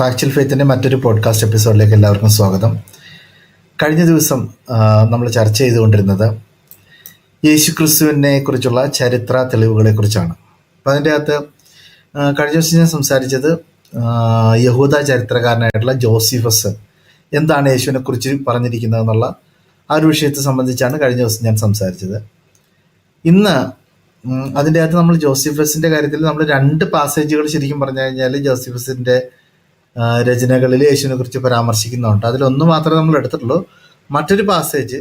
Factual ഫെയ്ത്തിന്റെ മറ്റൊരു podcast എപ്പിസോഡിലേക്ക് എല്ലാവർക്കും സ്വാഗതം. കഴിഞ്ഞ ദിവസം നമ്മൾ ചർച്ച ചെയ്തുകൊണ്ടിരുന്നത് യേശു ക്രിസ്തുവിനെ കുറിച്ചുള്ള ചരിത്ര തെളിവുകളെ കുറിച്ചാണ്. അപ്പം അതിന്റെ അകത്ത് കഴിഞ്ഞ ദിവസം ഞാൻ സംസാരിച്ചത് യഹൂദ ചരിത്രകാരനായിട്ടുള്ള ജോസിഫസ് എന്താണ് യേശുവിനെ കുറിച്ച് പറഞ്ഞിരിക്കുന്നത് എന്നുള്ള ആ ഒരു വിഷയത്തെ സംബന്ധിച്ചാണ് കഴിഞ്ഞ ദിവസം ഞാൻ സംസാരിച്ചത്. ഇന്ന് അതിന്റെ അകത്ത് നമ്മൾ ജോസിഫസിന്റെ കാര്യത്തിൽ നമ്മൾ രണ്ട് പാസേജുകൾ ശരിക്കും പറഞ്ഞു കഴിഞ്ഞാൽ ജോസിഫസിന്റെ ആ, രചനകളിൽ യേശുവിനെ കുറിച്ച് പരാമർശിക്കുന്നുണ്ട്. അതിലൊന്ന് മാത്രമേ നമ്മൾ എടുത്തിട്ടുള്ളൂ. മറ്റൊരു പാസേജ്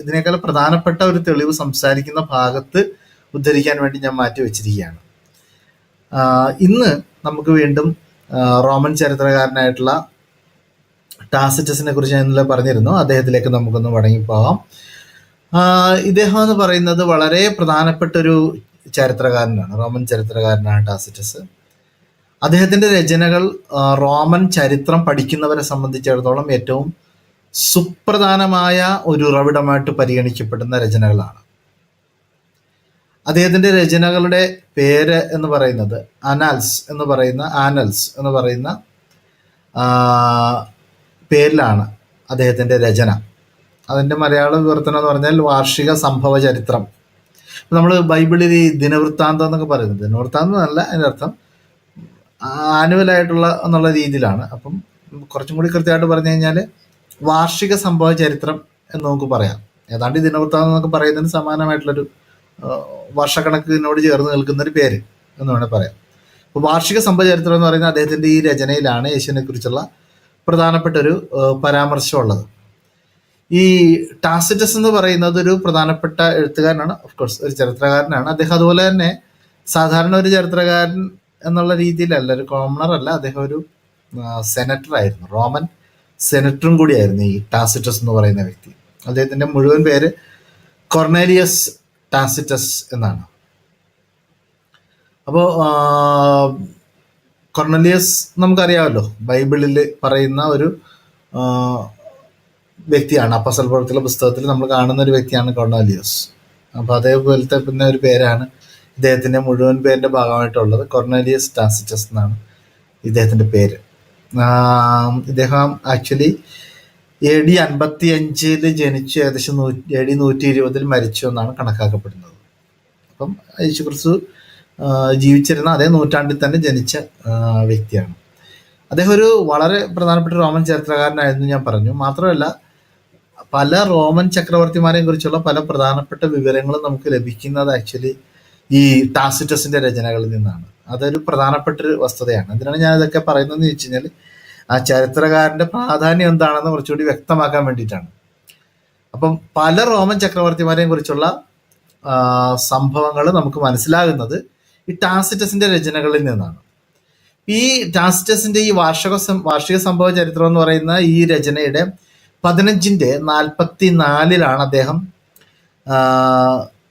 ഇതിനേക്കാൾ പ്രധാനപ്പെട്ട ഒരു തെളിവ് സംസാരിക്കുന്ന ഭാഗത്ത് ഉദ്ധരിക്കാൻ വേണ്ടി ഞാൻ മാറ്റി വെച്ചിരിക്കുകയാണ്. ഇന്ന് നമുക്ക് വീണ്ടും റോമൻ ചരിത്രകാരനായിട്ടുള്ള ടാസിറ്റസിനെ കുറിച്ച് ഞാൻ ഇന്നലെ പറഞ്ഞിരുന്നു. അദ്ദേഹത്തിലേക്ക് നമുക്കൊന്ന് മടങ്ങിപ്പോവാം ഇദ്ദേഹം എന്ന് പറയുന്നത് വളരെ പ്രധാനപ്പെട്ട ഒരു ചരിത്രകാരനാണ് റോമൻ ചരിത്രകാരനാണ് ടാസിറ്റസ്. അദ്ദേഹത്തിന്റെ രചനകൾ റോമൻ ചരിത്രം പഠിക്കുന്നവരെ സംബന്ധിച്ചിടത്തോളം ഏറ്റവും സുപ്രധാനമായ ഒരു ഉറവിടമായിട്ട് പരിഗണിക്കപ്പെടുന്ന രചനകളാണ്. അദ്ദേഹത്തിന്റെ രചനകളുടെ പേര് എന്ന് പറയുന്നത് അനാൽസ് എന്ന് പറയുന്ന ആനൽസ് എന്ന് പറയുന്ന പേരിലാണ് അദ്ദേഹത്തിന്റെ രചന. അതിന്റെ മലയാള വിവർത്തനം എന്ന് പറഞ്ഞാൽ വാർഷിക സംഭവ ചരിത്രം. നമ്മൾ ബൈബിളിൽ ഈ ദിനവൃത്താന്തം എന്നൊക്കെ പറയുന്നത്. ദിനവൃത്താന്തം എന്നല്ല അതിന്റെ അർത്ഥം ആനുവൽ ആയിട്ടുള്ള എന്നുള്ള രീതിയിലാണ്. അപ്പം കുറച്ചും കൂടി കൃത്യമായിട്ട് പറഞ്ഞു കഴിഞ്ഞാൽ വാർഷിക സംഭവ ചരിത്രം എന്ന് നമുക്ക് പറയാം. ഏതാണ്ട് ദിനവൃത്താന്തം എന്നൊക്കെ പറയുന്നതിന് സമാനമായിട്ടുള്ളൊരു വർഷക്കണക്കിനോട് ചേർന്ന് നിൽക്കുന്ന ഒരു പേര് എന്ന് വേണേൽ പറയാം. അപ്പോൾ വാർഷിക സംഭവ ചരിത്രം എന്ന് പറയുന്നത് അദ്ദേഹത്തിന്റെ ഈ രചനയിലാണ് യേശുവിനെ കുറിച്ചുള്ള പ്രധാനപ്പെട്ട ഒരു പരാമർശം പരാമർശമുള്ളത്. ഈ ടാസിറ്റസ് എന്ന് പറയുന്നത് ഒരു പ്രധാനപ്പെട്ട എഴുത്തുകാരനാണ്. ഓഫ് കോഴ്സ് ഒരു ചരിത്രകാരനാണ്. അദ്ദേഹം അതുപോലെ തന്നെ സാധാരണ ഒരു ചരിത്രകാരൻ എന്നുള്ള രീതിയിലല്ല ഒരു കോമണർ അല്ല അദ്ദേഹം ഒരു സെനറ്റർ ആയിരുന്നു. റോമൻ സെനറ്ററും കൂടിയായിരുന്നു ഈ ടാസിറ്റസ് എന്ന് പറയുന്ന വ്യക്തി. അദ്ദേഹത്തിന്റെ മുഴുവൻ പേര് കൊർണേലിയസ് ടാസിറ്റസ് എന്നാണ്. അപ്പോൾ കൊർണലിയസ് നമുക്കറിയാമല്ലോ ബൈബിളിൽ പറയുന്ന ഒരു വ്യക്തിയാണ്. അപ്പസൽ പ്രവൃത്തിയുള്ള പുസ്തകത്തിൽ നമ്മൾ കാണുന്ന ഒരു വ്യക്തിയാണ് കൊർണലിയസ് അപ്പോൾ അതേപോലത്തെ പിന്നെ ഒരു പേരാണ് ഇദ്ദേഹത്തിന്റെ മുഴുവൻ പേരിന്റെ ഭാഗമായിട്ടുള്ളത് കൊർണേലിയസ് ടാസിറ്റസ് എന്നാണ് ഇദ്ദേഹത്തിന്റെ പേര്. ഇദ്ദേഹം ആക്ച്വലി എ ഡി അൻപത്തി അഞ്ചിൽ ജനിച്ച് ഏകദേശം നൂറ്റി എ ഡി നൂറ്റി ഇരുപതിൽ മരിച്ചു എന്നാണ് കണക്കാക്കപ്പെടുന്നത്. അപ്പം യേശു ക്രിസ്തു ജീവിച്ചിരുന്ന അതേ നൂറ്റാണ്ടിൽ തന്നെ ജനിച്ച വ്യക്തിയാണ്. അദ്ദേഹം ഒരു വളരെ പ്രധാനപ്പെട്ട റോമൻ ചരിത്രകാരനായിരുന്നു ഞാൻ പറഞ്ഞു. മാത്രമല്ല പല റോമൻ ചക്രവർത്തിമാരെയും കുറിച്ചുള്ള പല പ്രധാനപ്പെട്ട വിവരങ്ങളും നമുക്ക് ലഭിക്കുന്നത് ആക്ച്വലി ഈ ടാസിറ്റസിന്റെ രചനകളിൽ നിന്നാണ്. അതൊരു പ്രധാനപ്പെട്ട ഒരു വസ്തുതയാണ്. എന്തിനാണ് ഞാൻ ഇതൊക്കെ പറയുന്നതെന്ന് വെച്ച് കഴിഞ്ഞാൽ ആ ചരിത്രകാരന്റെ പ്രാധാന്യം എന്താണെന്ന് കുറച്ചുകൂടി വ്യക്തമാക്കാൻ വേണ്ടിയിട്ടാണ്. അപ്പം പല റോമൻ ചക്രവർത്തിമാരെയും കുറിച്ചുള്ള സംഭവങ്ങൾ നമുക്ക് മനസ്സിലാകുന്നത് ഈ ടാസിറ്റസിന്റെ രചനകളിൽ നിന്നാണ്. ഈ ടാസിറ്റസിന്റെ ഈ വാർഷിക വാർഷിക സംഭവ ചരിത്രം എന്ന് പറയുന്ന ഈ രചനയുടെ പതിനഞ്ചിന്റെ നാൽപ്പത്തി നാലിലാണ് അദ്ദേഹം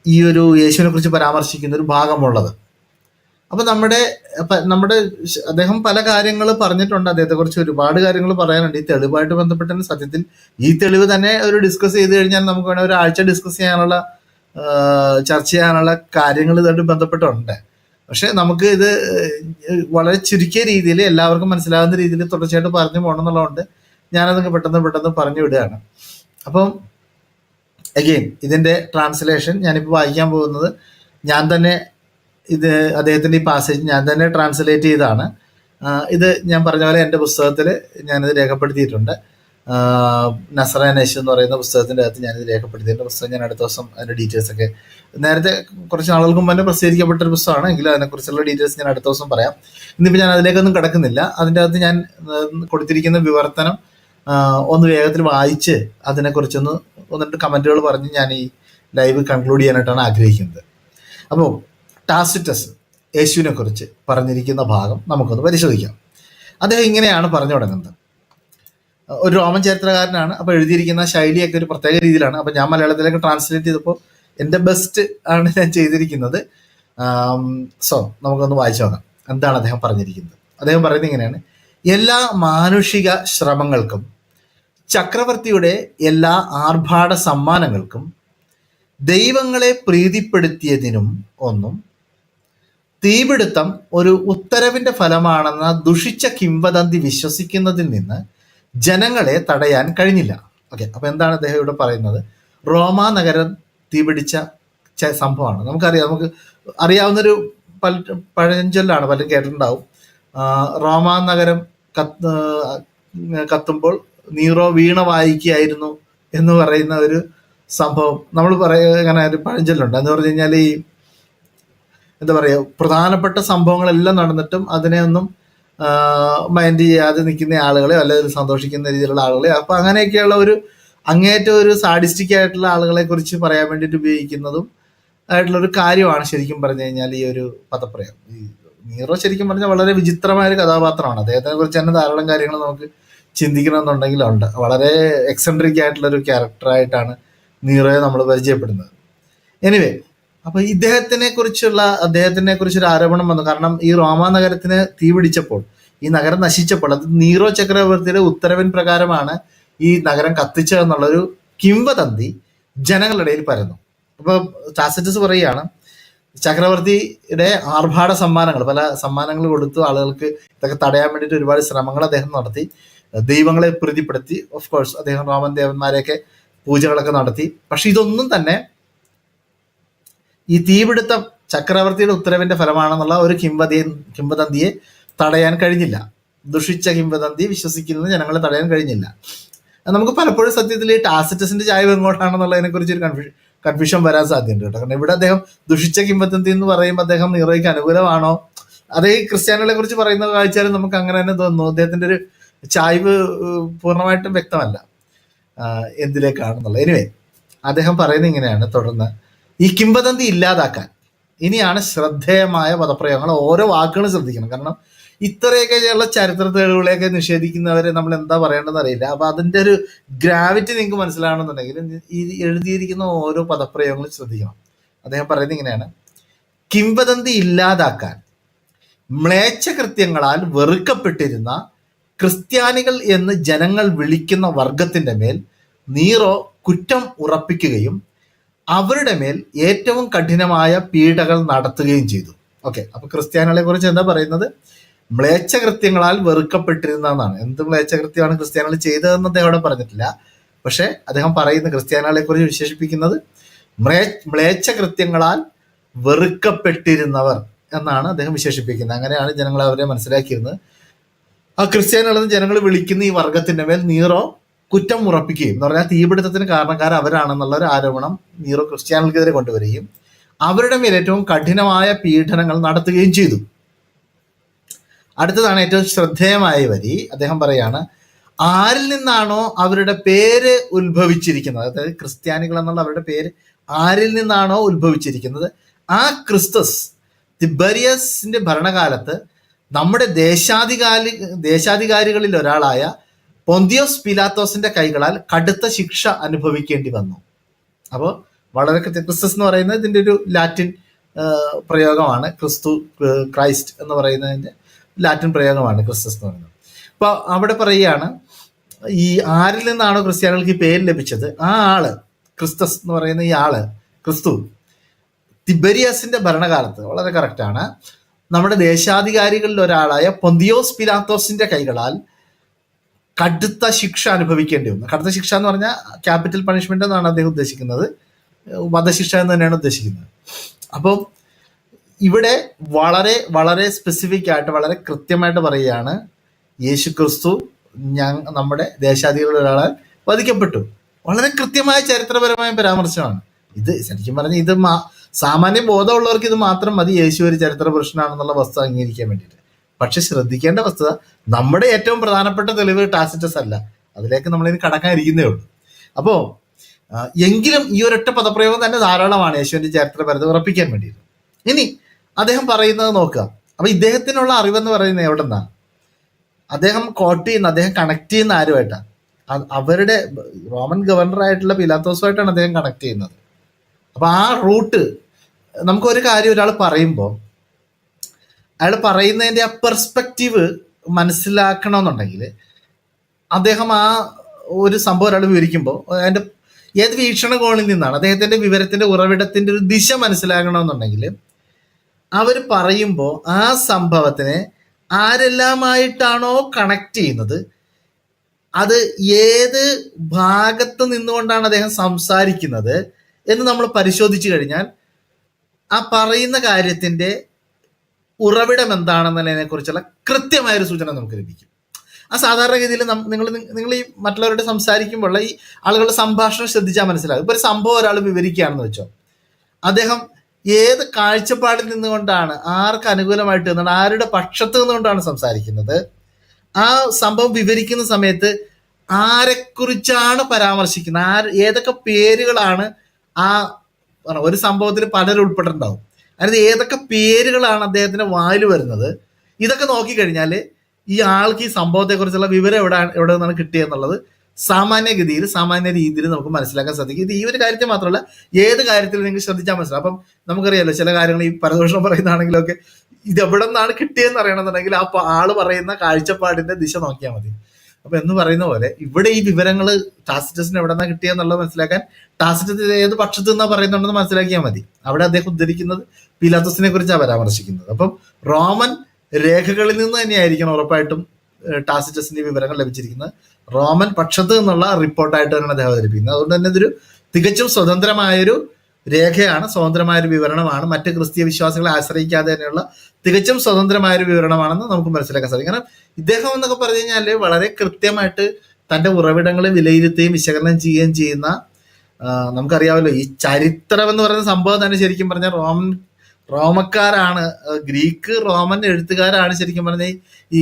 ഈ ഒരു യേശുവിനെ കുറിച്ച് പരാമർശിക്കുന്ന ഒരു ഭാഗമുള്ളത്. അപ്പൊ നമ്മുടെ നമ്മുടെ അദ്ദേഹം പല കാര്യങ്ങൾ പറഞ്ഞിട്ടുണ്ട്. അദ്ദേഹത്തെ കുറിച്ച് ഒരുപാട് കാര്യങ്ങൾ പറയാനുണ്ട്. ഈ തെളിവായിട്ട് ബന്ധപ്പെട്ട സത്യത്തിൽ ഈ തെളിവ് തന്നെ ഒരു ഡിസ്കസ് ചെയ്ത് കഴിഞ്ഞാൽ നമുക്ക് വേണേൽ ഒരാഴ്ച ഡിസ്കസ് ചെയ്യാനുള്ള ചർച്ച ചെയ്യാനുള്ള കാര്യങ്ങൾ ഇതായിട്ട് ബന്ധപ്പെട്ടുണ്ട്. പക്ഷെ നമുക്ക് ഇത് വളരെ ചുരുക്കിയ രീതിയിൽ എല്ലാവർക്കും മനസ്സിലാകുന്ന രീതിയിൽ തുടർച്ചയായിട്ട് പറഞ്ഞു പോകണം എന്നുള്ളതുകൊണ്ട് ഞാനതൊക്കെ പെട്ടെന്ന് പെട്ടെന്ന് പറഞ്ഞു വിടുകയാണ്. അപ്പം അഗെയിൻ ഇതിന്റെ ട്രാൻസ്ലേഷൻ ഞാനിപ്പോൾ വായിക്കാൻ പോകുന്നത് ഞാൻ തന്നെ ഇത് അദ്ദേഹത്തിന്റെ ഈ പാസേജ് ഞാൻ തന്നെ ട്രാൻസ്ലേറ്റ് ചെയ്താണ് ഇത് ഞാൻ പറഞ്ഞ പോലെ എന്റെ പുസ്തകത്തിൽ ഞാനിത് രേഖപ്പെടുത്തിയിട്ടുണ്ട്. നസറാനേഷ് എന്ന് പറയുന്ന പുസ്തകത്തിന്റെ അകത്ത് ഞാനിത് രേഖപ്പെടുത്തിയിട്ടുണ്ട്. പുസ്തകം ഞാൻ അടുത്ത ദിവസം അതിന്റെ ഡീറ്റെയിൽസ് ഒക്കെ നേരത്തെ കുറച്ച് നാളുകൾക്ക് മുമ്പ് പ്രസിദ്ധീകരിക്കപ്പെട്ട ഒരു പുസ്തകമാണ്. എങ്കിലും അതിനെക്കുറിച്ചുള്ള ഡീറ്റെയിൽസ് ഞാൻ അടുത്ത ദിവസം പറയാം. ഇന്നിപ്പോൾ ഞാൻ അതിലേക്കൊന്നും കിടക്കുന്നില്ല. അതിന്റെ അകത്ത് ഞാൻ കൊടുത്തിരിക്കുന്ന വിവർത്തനം ഒന്ന് വേഗത്തിൽ വായിച്ച് അതിനെക്കുറിച്ചൊന്ന് ഒന്ന് രണ്ട് കമന്റുകൾ പറഞ്ഞ് ഞാൻ ഈ ലൈവ് കൺക്ലൂഡ് ചെയ്യാനായിട്ടാണ് ആഗ്രഹിക്കുന്നത്. അപ്പോൾ ടാസിറ്റസ് യേശുവിനെ കുറിച്ച് പറഞ്ഞിരിക്കുന്ന ഭാഗം നമുക്കൊന്ന് പരിശോധിക്കാം. അദ്ദേഹം ഇങ്ങനെയാണ് പറഞ്ഞു തുടങ്ങുന്നത്. ഒരു റോമൻ ചരിത്രകാരനാണ് അപ്പോൾ എഴുതിയിരിക്കുന്ന ശൈലിയൊക്കെ ഒരു പ്രത്യേക രീതിയിലാണ്. അപ്പോൾ ഞാൻ മലയാളത്തിലേക്ക് ട്രാൻസ്ലേറ്റ് ചെയ്തപ്പോൾ എന്റെ ബെസ്റ്റ് ആണ് ഞാൻ ചെയ്തിരിക്കുന്നത്. സോ നമുക്കൊന്ന് വായിച്ചു നോക്കാം. എന്താണ് അദ്ദേഹം പറഞ്ഞിരിക്കുന്നത്? അദ്ദേഹം പറയുന്നത് ഇങ്ങനെയാണ്. എല്ലാ മാനുഷിക ശ്രമങ്ങൾക്കും ചക്രവർത്തിയുടെ എല്ലാ ആർഭാട സമ്മാനങ്ങൾക്കും ദൈവങ്ങളെ പ്രീതിപ്പെടുത്തിയതിനും ഒന്നും തീപിടുത്തം ഒരു ഉത്തരവിന്റെ ഫലമാണെന്ന ദുഷിച്ച കിംവദന്തി വിശ്വസിക്കുന്നതിൽ നിന്ന് ജനങ്ങളെ തടയാൻ കഴിഞ്ഞില്ല. ഓക്കെ അപ്പൊ എന്താണ് അദ്ദേഹം ഇവിടെ പറയുന്നത്? റോമ നഗരം തീപിടിച്ച സംഭവമാണ്. നമുക്കറിയാം നമുക്ക് അറിയാവുന്നൊരു പല പഴഞ്ചൊല്ലാണ് പലരും കേട്ടിട്ടുണ്ടാവും. റോമ നഗരം കത്ത് കത്തുമ്പോൾ നീറോ വീണ വായിക്കുകയായിരുന്നു എന്ന് പറയുന്ന ഒരു സംഭവം. നമ്മൾ പറയുക അങ്ങനെ ഒരു പഴഞ്ചൊല്ലുണ്ട്. എന്ന് പറഞ്ഞു കഴിഞ്ഞാൽ ഈ എന്താ പറയുക പ്രധാനപ്പെട്ട സംഭവങ്ങളെല്ലാം നടന്നിട്ടും അതിനെ ഒന്നും മൈൻഡ് ചെയ്യാതെ നിൽക്കുന്ന ആളുകളെ അല്ലെങ്കിൽ സന്തോഷിക്കുന്ന രീതിയിലുള്ള ആളുകളെ അപ്പം അങ്ങനെയൊക്കെയുള്ള ഒരു അങ്ങേറ്റം ഒരു സാഡിസ്റ്റിക് ആയിട്ടുള്ള ആളുകളെ കുറിച്ച് പറയാൻ വേണ്ടിയിട്ട് ഉപയോഗിക്കുന്നതും ആയിട്ടുള്ള ഒരു കാര്യമാണ് ശരിക്കും പറഞ്ഞു കഴിഞ്ഞാൽ ഈ ഒരു പദപ്രയോഗം. ഈ നീറോ ശരിക്കും പറഞ്ഞാൽ വളരെ വിചിത്രമായ ഒരു കഥാപാത്രമാണ്. അദ്ദേഹത്തിനെ കുറിച്ച് തന്നെ ധാരാളം കാര്യങ്ങൾ നമുക്ക് ചിന്തിക്കണമെന്നുണ്ടെങ്കിൽ ഉണ്ട്. വളരെ എക്സെൻട്രിക് ആയിട്ടുള്ളൊരു ക്യാരക്ടറായിട്ടാണ് നീറോയെ നമ്മൾ പരിചയപ്പെടുന്നത്. എനിവേ അപ്പോൾ ഇദ്ദേഹത്തിനെ കുറിച്ചുള്ള അദ്ദേഹത്തിനെ കുറിച്ചൊരു ആരോപണം വന്നു. കാരണം ഈ റോമ നഗരത്തിന് തീ പിടിച്ചപ്പോൾ ഈ നഗരം നശിച്ചപ്പോൾ അത് നീറോ ചക്രവർത്തിയുടെ ഉത്തരവിൻ പ്രകാരമാണ് ഈ നഗരം കത്തിച്ചതെന്നുള്ളൊരു കിംവദന്തി ജനങ്ങളിടയിൽ പരന്നു. അപ്പോൾ ടാസറ്റസ് പറയുകയാണ് ചക്രവർത്തിയുടെ ആർഭാട സമ്മാനങ്ങൾ പല സമ്മാനങ്ങൾ കൊടുത്തു ആളുകൾക്ക് ഇതൊക്കെ തടയാൻ വേണ്ടിയിട്ട് ഒരുപാട് ശ്രമങ്ങൾ അദ്ദേഹം നടത്തി. ദൈവങ്ങളെ പ്രീതിപ്പെടുത്തി ഓഫ് കോഴ്സ് അദ്ദേഹം റോമൻ ദേവന്മാരെയൊക്കെ പൂജകളൊക്കെ നടത്തി. പക്ഷെ ഇതൊന്നും തന്നെ ഈ തീപിടുത്തം ചക്രവർത്തിയുടെ ഉത്തരവിന്റെ ഫലമാണെന്നുള്ള ഒരു കിംവതിയെ കിംവദന്തിയെ തടയാൻ കഴിഞ്ഞില്ല. ദുഷിച്ച കിംവദന്തി വിശ്വസിക്കുന്നത് ജനങ്ങളെ തടയാൻ കഴിഞ്ഞില്ല. നമുക്ക് പലപ്പോഴും സത്യത്തിൽ ഈ ടാസറ്റസിന്റെ ചായ എങ്ങോട്ടാണെന്നുള്ളതിനെ കുറിച്ച് ഒരു കൺഫ്യൂഷൻ കൺഫ്യൂഷൻ വരാൻ സാധ്യതയുണ്ട് കേട്ടോ. കാരണം ഇവിടെ അദ്ദേഹം ദുഷിച്ച കിംവദന്തി എന്ന് പറയുമ്പോൾ അദ്ദേഹം നീറോയ്ക്ക് അനുകൂലമാണോ? അതേ ക്രിസ്ത്യാനികളെ കുറിച്ച് പറയുന്ന കാഴ്ചയിൽ നമുക്ക് അങ്ങനെ തന്നെ തോന്നുന്നു. അദ്ദേഹത്തിന്റെ ഒരു ചായ്വ് പൂർണമായിട്ടും വ്യക്തമല്ല എന്തിലേക്കാണെന്നുള്ളത്. എനിവേ അദ്ദേഹം പറയുന്നത് ഇങ്ങനെയാണ്. തുടർന്ന് ഈ കിംവദന്തി ഇല്ലാതാക്കാൻ. ഇനിയാണ് ശ്രദ്ധേയമായ പദപ്രയോഗങ്ങൾ ഓരോ വാക്കുകളും ശ്രദ്ധിക്കണം. കാരണം ഇത്രയൊക്കെ ഉള്ള ചരിത്ര തെളിവുകളെയൊക്കെ നിഷേധിക്കുന്നവരെ നമ്മൾ എന്താ പറയേണ്ടതെന്ന് അറിയില്ല. അപ്പൊ അതിന്റെ ഒരു ഗ്രാവിറ്റി നിങ്ങൾക്ക് മനസ്സിലാവണമെന്നുണ്ടെങ്കിൽ ഈ എഴുതിയിരിക്കുന്ന ഓരോ പദപ്രയോഗങ്ങളും ശ്രദ്ധിക്കണം. അദ്ദേഹം പറയുന്നത് ഇങ്ങനെയാണ്. കിംവദന്തി ഇല്ലാതാക്കാൻ മ്ലേച്ഛകൃത്യങ്ങളാൽ വെറുക്കപ്പെട്ടിരുന്ന ക്രിസ്ത്യാനികൾ എന്ന് ജനങ്ങൾ വിളിക്കുന്ന വർഗത്തിന്റെ മേൽ നീറോ കുറ്റം ഉറപ്പിക്കുകയും അവരുടെ മേൽ ഏറ്റവും കഠിനമായ പീഡകൾ നടത്തുകയും ചെയ്തു. ഓക്കെ അപ്പൊ ക്രിസ്ത്യാനികളെ കുറിച്ച് എന്താ പറയുന്നത്? മ്ലേച്ഛകൃത്യങ്ങളാൽ വെറുക്കപ്പെട്ടിരുന്ന എന്നാണ് എന്ത് മ്ലേച്ഛകൃത്യമാണ് ക്രിസ്ത്യാനികൾ ചെയ്തതെന്ന് അദ്ദേഹം അവിടെ പറഞ്ഞിട്ടില്ല. പക്ഷെ അദ്ദേഹം പറയുന്ന ക്രിസ്ത്യാനികളെ കുറിച്ച് വിശേഷിപ്പിക്കുന്നത് മ്ലേ- മ്ലേച്ഛ കൃത്യങ്ങളാൽ വെറുക്കപ്പെട്ടിരുന്നവർ എന്നാണ് അദ്ദേഹം വിശേഷിപ്പിക്കുന്നത്. അങ്ങനെയാണ് ജനങ്ങൾ അവരെ മനസ്സിലാക്കിയിരുന്നത്. ആ ക്രിസ്ത്യാനികളെന്ന് ജനങ്ങൾ വിളിക്കുന്ന ഈ വർഗത്തിന്റെ മേൽ നീറോ കുറ്റം ഉറപ്പിക്കുകയും എന്ന് പറഞ്ഞാൽ തീപിടുത്തത്തിന് കാരണക്കാർ അവരാണെന്നുള്ള ഒരു ആരോപണം നീറോ ക്രിസ്ത്യാനികൾക്കെതിരെ കൊണ്ടുവരികയും അവരുടെ മേൽ ഏറ്റവും കഠിനമായ പീഡനങ്ങൾ നടത്തുകയും ചെയ്തു. അടുത്തതാണ് ഏറ്റവും ശ്രദ്ധേയമായ വരി. അദ്ദേഹം പറയാണ് ആരിൽ നിന്നാണോ അവരുടെ പേര് ഉത്ഭവിച്ചിരിക്കുന്നത്? അതായത് ക്രിസ്ത്യാനികൾ എന്നുള്ള അവരുടെ പേര് ആരിൽ നിന്നാണോ ഉത്ഭവിച്ചിരിക്കുന്നത്? ആ ക്രിസ്തസ് തിബരിയസിന്റെ ഭരണകാലത്ത് നമ്മുടെ ദേശാധികാരി ദേശാധികാരികളിൽ ഒരാളായ പൊന്തിയോസ് പിലാത്തോസിന്റെ കൈകളാൽ കടുത്ത ശിക്ഷ അനുഭവിക്കേണ്ടി വന്നു. അപ്പോൾ വളരെ ക്രിസ്തസ് എന്ന് പറയുന്നത് ഇതിന്റെ ഒരു ലാറ്റിൻ പ്രയോഗമാണ്. ക്രിസ്തു ക്രൈസ്റ്റ് എന്ന് പറയുന്നതിന്റെ ലാറ്റിൻ പ്രയോഗമാണ് ക്രിസ്തസ് എന്ന് പറയുന്നത്. അപ്പൊ അവിടെ പറയുകയാണ് ഈ ആരിൽ നിന്നാണോ ക്രിസ്ത്യാനികൾക്ക് ഈ പേര് ലഭിച്ചത്? ആ ആൾ ക്രിസ്തസ് എന്ന് പറയുന്ന ഈ ആൾ ക്രിസ്തു തിബരിയസിന്റെ ഭരണകാലത്ത് വളരെ കറക്റ്റാണ് നമ്മുടെ ദേശാധികാരികളിൽ ഒരാളായ പൊന്തിയോസ് പിലാത്തോസിന്റെ കൈകളാൽ കടുത്ത ശിക്ഷ അനുഭവിക്കേണ്ടി വന്നു. കടുത്ത ശിക്ഷ എന്ന് പറഞ്ഞാൽ ക്യാപിറ്റൽ പണിഷ്മെന്റ് എന്നാണ് അദ്ദേഹം ഉദ്ദേശിക്കുന്നത്. വധശിക്ഷ എന്ന് തന്നെയാണ് ഉദ്ദേശിക്കുന്നത്. അപ്പം ഇവിടെ വളരെ വളരെ സ്പെസിഫിക് ആയിട്ട് വളരെ കൃത്യമായിട്ട് പറയുകയാണ് യേശു ക്രിസ്തു ഞ നമ്മുടെ ദേശാധികളിൽ ഒരാളാൽ വധിക്കപ്പെട്ടു. വളരെ കൃത്യമായ ചരിത്രപരമായ പരാമർശമാണ്. ഇത് ശരിക്കും പറഞ്ഞാൽ ഇത് സാമാന്യ ബോധമുള്ളവർക്ക് ഇത് മാത്രം മതി. യേശു ഒരു ചരിത്ര പുരുഷനാണെന്നുള്ള വസ്തുത അംഗീകരിക്കാൻ വേണ്ടിയിട്ട്. പക്ഷെ ശ്രദ്ധിക്കേണ്ട വസ്തുത നമ്മുടെ ഏറ്റവും പ്രധാനപ്പെട്ട തെളിവ് ടാസിറ്റസ് അല്ല. അതിലേക്ക് നമ്മൾ നമ്മളിനി കടക്കാനിരിക്കുന്നേ ഉള്ളൂ. അപ്പോ എങ്കിലും ഈ ഒരൊറ്റ പദപ്രയോഗം തന്നെ ധാരാളമാണ് യേശുവിന്റെ ചരിത്രപരത ഉറപ്പിക്കാൻ വേണ്ടിയിട്ട്. ഇനി അദ്ദേഹം പറയുന്നത് നോക്കുക. അപ്പൊ ഇദ്ദേഹത്തിനുള്ള അറിവെന്ന് പറയുന്നത് എവിടെന്നാ? അദ്ദേഹം കോട്ട് ചെയ്യുന്ന അദ്ദേഹം കണക്ട് ചെയ്യുന്ന ആരുമായിട്ടാണ് അവരുടെ റോമൻ ഗവർണർ ആയിട്ടുള്ള പിലാത്തോസുമായിട്ടാണ് അദ്ദേഹം കണക്ട് ചെയ്യുന്നത്. അപ്പൊ ആ റൂട്ട് നമുക്ക് ഒരു കാര്യം ഒരാൾ പറയുമ്പോൾ അയാൾ പറയുന്നതിന്റെ ആ പെർസ്പെക്റ്റീവ് മനസ്സിലാക്കണമെന്നുണ്ടെങ്കിൽ അദ്ദേഹം ആ ഒരു സംഭവം ഒരാൾ വിവരിക്കുമ്പോൾ അതിന്റെ ഏത് വീക്ഷണകോണിൽ നിന്നാണ് അദ്ദേഹത്തിന്റെ വിവരത്തിന്റെ ഉറവിടത്തിന്റെ ഒരു ദിശ മനസ്സിലാക്കണമെന്നുണ്ടെങ്കിൽ അവർ പറയുമ്പോൾ ആ സംഭവത്തിനെ ആരെല്ലാമായിട്ടാണോ കണക്ട് ചെയ്യുന്നത് അത് ഏത് ഭാഗത്ത് നിന്നുകൊണ്ടാണ് അദ്ദേഹം സംസാരിക്കുന്നത് എന്ന് നമ്മൾ പരിശോധിച്ചു കഴിഞ്ഞാൽ ആ പറയുന്ന കാര്യത്തിന്റെ ഉറവിടം എന്താണെന്നതിനെ കുറിച്ചുള്ള കൃത്യമായൊരു സൂചന നമുക്ക് ലഭിക്കും. ആ സാധാരണഗതിയിൽ നിങ്ങൾ നിങ്ങൾ ഈ മറ്റുള്ളവരോട് സംസാരിക്കുമ്പോൾ ഈ ആളുകളുടെ സംഭാഷണം ശ്രദ്ധിച്ചാൽ മനസ്സിലാകും ഇപ്പൊ ഒരു സംഭവം ഒരാൾ വിവരിക്കുകയാണെന്ന് വെച്ചോ. അദ്ദേഹം ഏത് കാഴ്ചപ്പാടിൽ നിന്നുകൊണ്ടാണ് ആർക്ക് അനുകൂലമായിട്ട് നിന്നാണ് ആരുടെ പക്ഷത്ത് നിന്നുകൊണ്ടാണ് സംസാരിക്കുന്നത്? ആ സംഭവം വിവരിക്കുന്ന സമയത്ത് ആരെക്കുറിച്ചാണ് പരാമർശിക്കുന്നത്? ആര് ഏതൊക്കെ പേരുകളാണ് ആ ഒരു സംഭവത്തിൽ പലരും ഉൾപ്പെട്ടിട്ടുണ്ടാവും. അതായത് ഏതൊക്കെ പേരുകളാണ് അദ്ദേഹത്തിന്റെ വായിൽ വരുന്നത്? ഇതൊക്കെ നോക്കിക്കഴിഞ്ഞാൽ ഈ ആൾക്ക് ഈ സംഭവത്തെക്കുറിച്ചുള്ള വിവരം എവിടെ എവിടെ നിന്നാണ് കിട്ടിയെന്നുള്ളത് സാമാന്യഗതിയിൽ സാമാന്യ രീതിയിൽ നമുക്ക് മനസ്സിലാക്കാൻ സാധിക്കും. ഇത് ഈ ഒരു കാര്യത്തിൽ മാത്രമല്ല ഏത് കാര്യത്തിൽ നിങ്ങൾക്ക് ശ്രദ്ധിച്ചാൽ മനസ്സിലാവും. അപ്പം നമുക്കറിയാലോ ചില കാര്യങ്ങൾ ഈ പരദോഷണം പറയുന്നതാണെങ്കിലൊക്കെ ഇത് എവിടെ നിന്നാണ് കിട്ടിയെന്ന് അറിയണമെന്നുണ്ടെങ്കിൽ ആ ആൾ പറയുന്ന കാഴ്ചപ്പാടിന്റെ ദിശ നോക്കിയാൽ മതി. അപ്പൊ എന്ന് പറയുന്ന പോലെ ഇവിടെ ഈ വിവരങ്ങൾ ടാസിറ്റസിന് എവിടെ നിന്നാണ് കിട്ടിയെന്നുള്ളത് മനസ്സിലാക്കാൻ ടാസിറ്റസ് ഏത് പക്ഷത്ത് നിന്നാ പറയുന്നുണ്ടെന്ന് മനസ്സിലാക്കിയാൽ മതി. അവിടെ അദ്ദേഹം ഉദ്ധരിക്കുന്നത് പിലാത്തസിനെ കുറിച്ചാണ് പരാമർശിക്കുന്നത്. അപ്പം റോമൻ രേഖകളിൽ നിന്ന് തന്നെയായിരിക്കണം ഉറപ്പായിട്ടും ടാസിറ്റസിന്റെ വിവരങ്ങൾ ലഭിച്ചിരിക്കുന്നത്. റോമൻ പക്ഷത്ത് നിന്നുള്ള റിപ്പോർട്ടായിട്ട് തന്നെയാണ് അദ്ദേഹം അവതരിപ്പിക്കുന്നത്. അതുകൊണ്ട് തന്നെ ഇതൊരു തികച്ചും സ്വതന്ത്രമായൊരു രേഖയാണ് സ്വതന്ത്രമായൊരു വിവരണമാണ്. മറ്റ് ക്രിസ്തീയ വിശ്വാസികളെ ആശ്രയിക്കാതെ തന്നെയുള്ള തികച്ചും സ്വതന്ത്രമായൊരു വിവരണമാണെന്ന് നമുക്ക് മനസ്സിലാക്കാൻ സാധിക്കും. കാരണം ഇദ്ദേഹം എന്നൊക്കെ പറഞ്ഞു കഴിഞ്ഞാൽ വളരെ കൃത്യമായിട്ട് തന്റെ ഉറവിടങ്ങളെ വിലയിരുത്തുകയും വിശകലനം ചെയ്യുകയും ചെയ്യുന്ന നമുക്കറിയാമല്ലോ ഈ ചരിത്രം എന്ന് പറയുന്ന സംഭവം തന്നെ ശരിക്കും പറഞ്ഞാൽ റോമൻ റോമക്കാരാണ് ഗ്രീക്ക് റോമൻ എഴുത്തുകാരാണ് ശരിക്കും പറഞ്ഞാൽ ഈ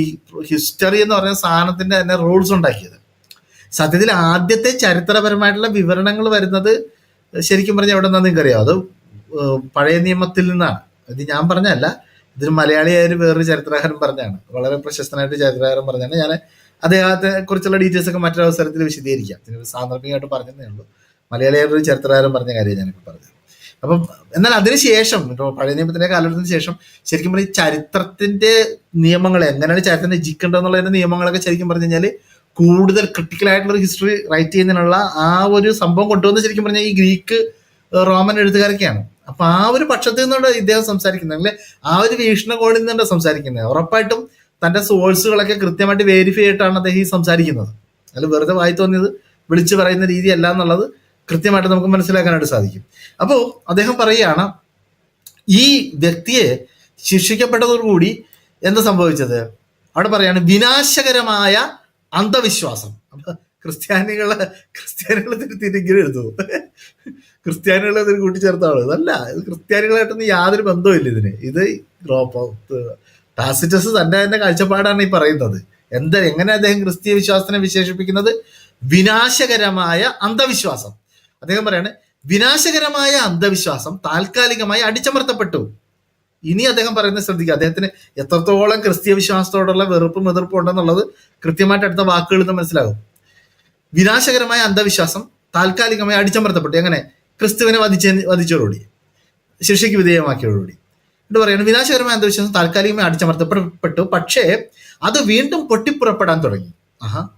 ഹിസ്റ്ററി എന്ന് പറയുന്ന സാധനത്തിന്റെ തന്നെ റൂൾസ് ഉണ്ടാക്കിയത്. സത്യത്തിൽ ആദ്യത്തെ ചരിത്രപരമായിട്ടുള്ള വിവരണങ്ങൾ വരുന്നത് ശരിക്കും പറഞ്ഞാൽ എവിടെ നിന്നാന്ന് നിങ്ങൾക്കറിയാം അത് പഴയ നിയമത്തിൽ നിന്നാണ്. ഇത് ഞാൻ പറഞ്ഞല്ല ഇതൊരു മലയാളിയായ വേറൊരു ചരിത്രകാരൻ പറഞ്ഞാണ് വളരെ പ്രശസ്തനായിട്ട് ചരിത്രകാരൻ പറഞ്ഞാണ് ഞാൻ അദ്ദേഹത്തെ കുറിച്ചുള്ള ഡീറ്റെയിൽസ് ഒക്കെ മറ്റൊരു അവസരത്തിൽ വിശദീകരിക്കാം. ഇതിനൊരു സാന്ദർഭികമായിട്ട് പറഞ്ഞതേ ഉള്ളൂ. മലയാളിയായ ഒരു ചരിത്രകാരൻ പറഞ്ഞ കാര്യം ഞാനിപ്പോൾ പറഞ്ഞത്. അപ്പം എന്നാൽ അതിനുശേഷം ഇപ്പോൾ പഴയ നിയമത്തിന്റെ കാലഘട്ടത്തിന് ശേഷം ശരിക്കും പറഞ്ഞാൽ ചരിത്രത്തിന്റെ നിയമങ്ങൾ എങ്ങനെയാണ് ചരിത്രം രചിക്കേണ്ടതെന്നുള്ളതിന്റെ നിയമങ്ങളൊക്കെ ശരിക്കും പറഞ്ഞു കഴിഞ്ഞാൽ കൂടുതൽ ക്രിട്ടിക്കൽ ആയിട്ടുള്ള ഹിസ്റ്ററി റൈറ്റ് ചെയ്യുന്നതിനുള്ള ആ ഒരു സംഭവം കൊണ്ടുവന്ന് ശരിക്കും പറഞ്ഞാൽ ഈ ഗ്രീക്ക് റോമൻ എഴുത്തുകാരൊക്കെയാണ്. അപ്പൊ ആ ഒരു പക്ഷത്തിൽ നിന്നുകൊണ്ട് ഇദ്ദേഹം സംസാരിക്കുന്നത് അല്ലെ? ആ ഒരു വീക്ഷണകോണിൽ നിന്നുണ്ട് സംസാരിക്കുന്നത് ഉറപ്പായിട്ടും തന്റെ സോഴ്സുകളൊക്കെ കൃത്യമായിട്ട് വേരിഫൈ ആയിട്ടാണ് അദ്ദേഹം ഈ സംസാരിക്കുന്നത്. അതിൽ വെറുതെ വായി തോന്നിയത് വിളിച്ചു പറയുന്ന രീതി അല്ല എന്നുള്ളത് കൃത്യമായിട്ട് നമുക്ക് മനസ്സിലാക്കാനായിട്ട് സാധിക്കും. അപ്പോൾ അദ്ദേഹം പറയുകയാണ് ഈ വ്യക്തിയെ ശിക്ഷിക്കപ്പെട്ടതോടുകൂടി എന്താ സംഭവിച്ചത്? അവിടെ പറയാണ് വിനാശകരമായ അന്ധവിശ്വാസം. ക്രിസ്ത്യാനികളെ ക്രിസ്ത്യാനികളെ തിരി തിരികെ എഴുതു. ക്രിസ്ത്യാനികളെ ഇതിന് കൂട്ടിച്ചേർത്താണ് ഇതല്ല ഇത് ക്രിസ്ത്യാനികളായിട്ടൊന്നും യാതൊരു ബന്ധവുമില്ല ഇതിന്. ഇത് ടാസിറ്റസ് തന്റെ തന്നെ കാഴ്ചപ്പാടാണ് ഈ പറയുന്നത്. എന്താ എങ്ങനെ അദ്ദേഹം ക്രിസ്തീയ വിശ്വാസത്തിനെ വിശേഷിപ്പിക്കുന്നത്? വിനാശകരമായ അന്ധവിശ്വാസം. അദ്ദേഹം പറയാണ് വിനാശകരമായ അന്ധവിശ്വാസം താൽക്കാലികമായി അടിച്ചമർത്തപ്പെട്ടു. ഇനി അദ്ദേഹം പറയുന്നത് ശ്രദ്ധിക്കുക. അദ്ദേഹത്തിന് എത്രത്തോളം ക്രിസ്തീയ വിശ്വാസത്തോടുള്ള വെറുപ്പും എതിർപ്പും ഉണ്ടെന്നുള്ളത് കൃത്യമായിട്ട് അടുത്ത വാക്കുകളിൽ നിന്ന് മനസ്സിലാകും. വിനാശകരമായ അന്ധവിശ്വാസം താൽക്കാലികമായി അടിച്ചമർത്തപ്പെട്ടു. എങ്ങനെ? ക്രിസ്തുവിനെ വധിച്ച വധിച്ചതോടുകൂടി. ശിക്ഷയ്ക്ക് വിധേയമാക്കിയതോടുകൂടി. എന്നിട്ട് പറയുന്നത് വിനാശകരമായ അന്ധവിശ്വാസം താൽക്കാലികമായി അടിച്ചമർത്തപ്പെട്ടു. പക്ഷേ അത് വീണ്ടും പൊട്ടിപ്പുറപ്പെടാൻ തുടങ്ങി. ആഹാ.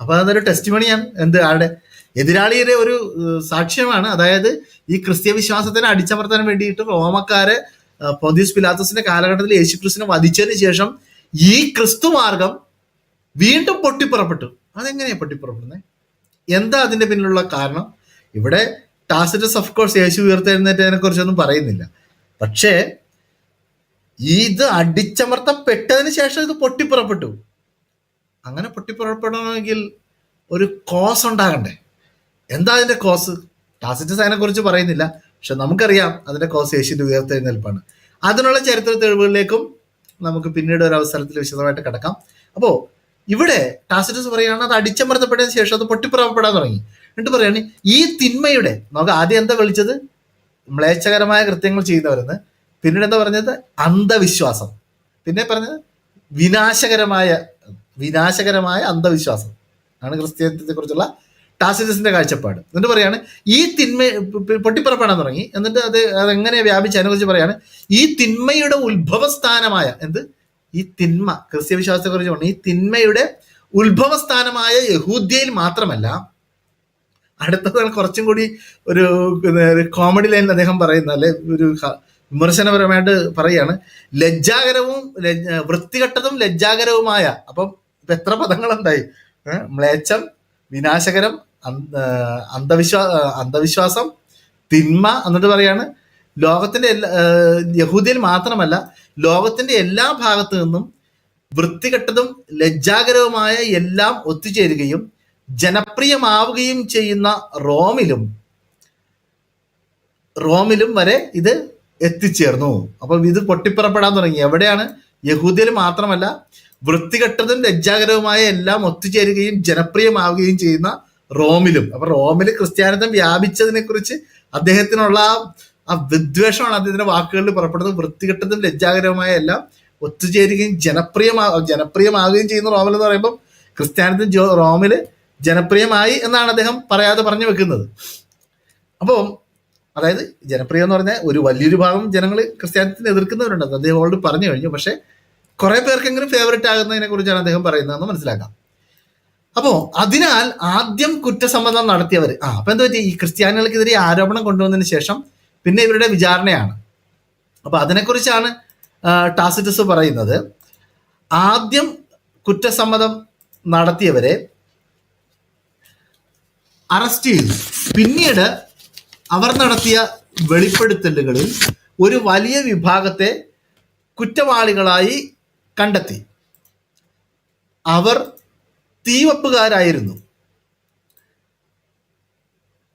അപ്പൊ അതൊരു ടെസ്റ്റ് മണിയാണ് എന്ത്? ആളുടെ എതിരാളിയുടെ ഒരു സാക്ഷ്യമാണ്. അതായത് ഈ ക്രിസ്തീയ വിശ്വാസത്തിനെ അടിച്ചമർത്താൻ വേണ്ടിയിട്ട് റോമക്കാര് പൊന്തിയൂസ് പിലാത്തസിന്റെ കാലഘട്ടത്തിൽ യേശുക്രിസ്തുവിനെ വധിച്ചതിന് ശേഷം ഈ ക്രിസ്തു മാർഗം വീണ്ടും പൊട്ടിപ്പുറപ്പെട്ടു. അതെങ്ങനെയാ പൊട്ടിപ്പുറപ്പെടുന്നത് എന്താ അതിന്റെ പിന്നിലുള്ള കാരണം? ഇവിടെ ടാസിറ്റസ് ഓഫ് കോഴ്സ് യേശു ഉയർത്തെഴുന്നേറ്റതിനെ കുറിച്ചൊന്നും പറയുന്നില്ല. പക്ഷേ ഇത് അടിച്ചമർത്തപ്പെട്ടതിന് ശേഷം ഇത് പൊട്ടിപ്പുറപ്പെട്ടു. അങ്ങനെ പൊട്ടിപ്പുറപ്പെടണമെങ്കിൽ ഒരു കോസ് ഉണ്ടാകണ്ടേ? എന്താ അതിന്റെ കോസ് ടാസിറ്റസ് അതിനെ കുറിച്ച് പറയുന്നില്ല. പക്ഷെ നമുക്കറിയാം അതിന്റെ കോസ് യേശുവിന്റെ ഉയർത്തെഴുന്നേൽപ്പാണ്. അതിനുള്ള ചരിത്ര തെളിവുകളിലേക്കും നമുക്ക് പിന്നീട് ഒരു അവസരത്തിൽ വിശദമായിട്ട് കിടക്കാം. അപ്പോ ഇവിടെ ടാസിറ്റസ് പറയുകയാണ് അത് അടിച്ചമർത്തപ്പെട്ടതിന് ശേഷം അത് പൊട്ടിപ്പുറപ്പെടാൻ തുടങ്ങി. എന്നിട്ട് പറയാണ് ഈ തിന്മയുടെ നമുക്ക് ആദ്യം എന്താ വിളിച്ചത്? മ്ലേച്ഛകരമായ കൃത്യങ്ങൾ ചെയ്യുന്നവരെന്ന്. പിന്നീട് എന്താ പറഞ്ഞത്? അന്ധവിശ്വാസം. പിന്നെ പറഞ്ഞത്? വിനാശകരമായ വിനാശകരമായ അന്ധവിശ്വാസം. ആണ് ക്രിസ്ത്യാനിത്വത്തെ ടാസിറ്റസിന്റെ കാഴ്ചപ്പാട്. എന്നിട്ട് പറയാണ് ഈ തിന്മ പൊട്ടിപ്പറപ്പാണ് തുടങ്ങി. എന്നിട്ട് അത് അതെങ്ങനെ വ്യാപിച്ച് അതിനെ കുറിച്ച് പറയാണ് ഈ തിന്മയുടെ ഉത്ഭവസ്ഥാനമായ എന്ത്? ഈ തിന്മ. ക്രിസ്ത്യ വിശ്വാസത്തെ കുറിച്ച് പറഞ്ഞു. ഈ തിന്മയുടെ ഉത്ഭവസ്ഥാനമായ യഹൂദ്യയിൽ മാത്രമല്ല അടുത്തതാണ് കുറച്ചും കൂടി ഒരു കോമഡി ലൈനിൽ അദ്ദേഹം പറയുന്ന അല്ലെ ഒരു വിമർശനപരമായിട്ട് പറയാണ് ലജ്ജാകരവും വൃത്തികെട്ടതും ലജ്ജാകരവുമായ അപ്പം എത്ര ഉണ്ടായി ഏഹ് മ്ലേച്ഛം വിനാശകരം അന്ധവിശ്വാ അന്ധവിശ്വാസം തിന്മ എന്നിട്ട് പറയാണ്. ലോകത്തിന്റെ എല്ലാ യഹൂദിയിൽ മാത്രമല്ല ലോകത്തിന്റെ എല്ലാ ഭാഗത്തു നിന്നും വൃത്തികെട്ടതും ലജ്ജാകരവുമായ എല്ലാം ഒത്തുചേരുകയും ജനപ്രിയമാവുകയും ചെയ്യുന്ന റോമിലും റോമിലും വരെ ഇത് എത്തിച്ചേർന്നു. അപ്പൊ ഇത് പൊട്ടിപ്പുറപ്പെടാൻ തുടങ്ങി. എവിടെയാണ്? യഹൂദിയിൽ മാത്രമല്ല വൃത്തികെട്ടതും ലജ്ജാകരവുമായ എല്ലാം ഒത്തുചേരുകയും ജനപ്രിയമാവുകയും ചെയ്യുന്ന റോമിലും. അപ്പൊ റോമിൽ ക്രിസ്ത്യാനിത്വം വ്യാപിച്ചതിനെ കുറിച്ച് അദ്ദേഹത്തിനുള്ള ആ- വിദ്വേഷമാണ് അദ്ദേഹത്തിന്റെ വാക്കുകളിൽ പുറപ്പെടുന്നത്. വൃത്തികെട്ടതും ലജ്ജാകരവുമായ എല്ലാം ഒത്തുചേരുകയും ജനപ്രിയമാ ജനപ്രിയമാവുകയും ചെയ്യുന്ന റോമൽ എന്ന് പറയുമ്പോൾ ക്രിസ്ത്യാനിത്വം ജോ റോമിൽ ജനപ്രിയമായി എന്നാണ് അദ്ദേഹം പറയാതെ പറഞ്ഞു വെക്കുന്നത്. അപ്പം അതായത് ജനപ്രിയം എന്ന് പറഞ്ഞാൽ ഒരു വലിയൊരു ഭാഗം ജനങ്ങൾ ക്രിസ്ത്യാനിത്വത്തിന് എതിർക്കുന്നവരുണ്ട്. അദ്ദേഹം ഓൾഡ് പറഞ്ഞു കഴിഞ്ഞു. പക്ഷേ കുറെ പേർക്കെങ്കിലും ഫേവററ്റ് ആകുന്നതിനെ കുറിച്ചാണ് അദ്ദേഹം പറയുന്നതെന്ന് മനസ്സിലാക്കാം. അപ്പോൾ അതിനാൽ ആദ്യം കുറ്റസമ്മതം നടത്തിയവർ ആ അപ്പൊ എന്താ പറ്റി ഈ ക്രിസ്ത്യാനികൾക്കെതിരെ ആരോപണം കൊണ്ടുവന്നതിന് ശേഷം പിന്നെ ഇവരുടെ വിചാരണയാണ്. അപ്പൊ അതിനെക്കുറിച്ചാണ് ടാസിറ്റസ് പറയുന്നത്. ആദ്യം കുറ്റസമ്മതം നടത്തിയവരെ അറസ്റ്റ് ചെയ്തു. പിന്നീട് അവർ നടത്തിയ വെളിപ്പെടുത്തലുകളിൽ ഒരു വലിയ വിഭാഗത്തെ കുറ്റവാളികളായി കണ്ടെത്തി. അവർ തീവപ്പുകാരായിരുന്നു.